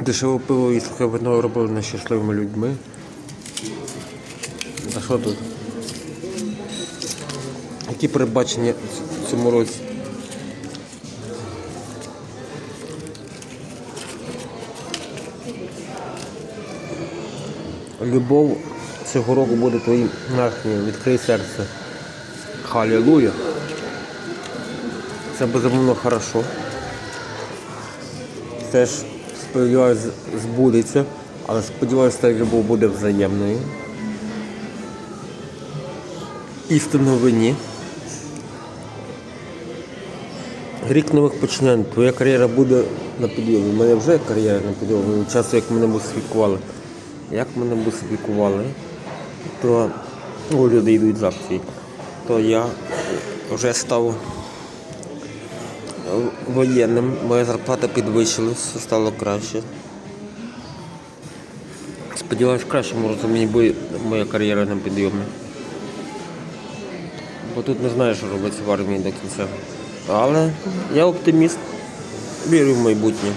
Дешеве пиво і сухе вино робили щасливими людьми. А що тут? Які передбачення в цьому році? Любов цього року буде твоїм нахнім. Відкрий серце. Халілуя. Це безумовно хорошо. Теж сподіваюся, збудеться, але сподіваюся, ця любов буде взаємною. Істинно вині. Рік нових починань. Твоя кар'єра буде на підйомі. У мене вже кар'єра на підйомі. Часу, як мене бусифікували. Як мене бусифікували, то люди йдуть з акції, то я вже став воєнним, моя зарплата підвищилась, стало краще. Сподіваюсь, в кращому розумінні буде моя кар'єра на підйомі. Бо тут не знаю, що робиться в армії до кінця. Але я оптиміст, вірю в майбутнє.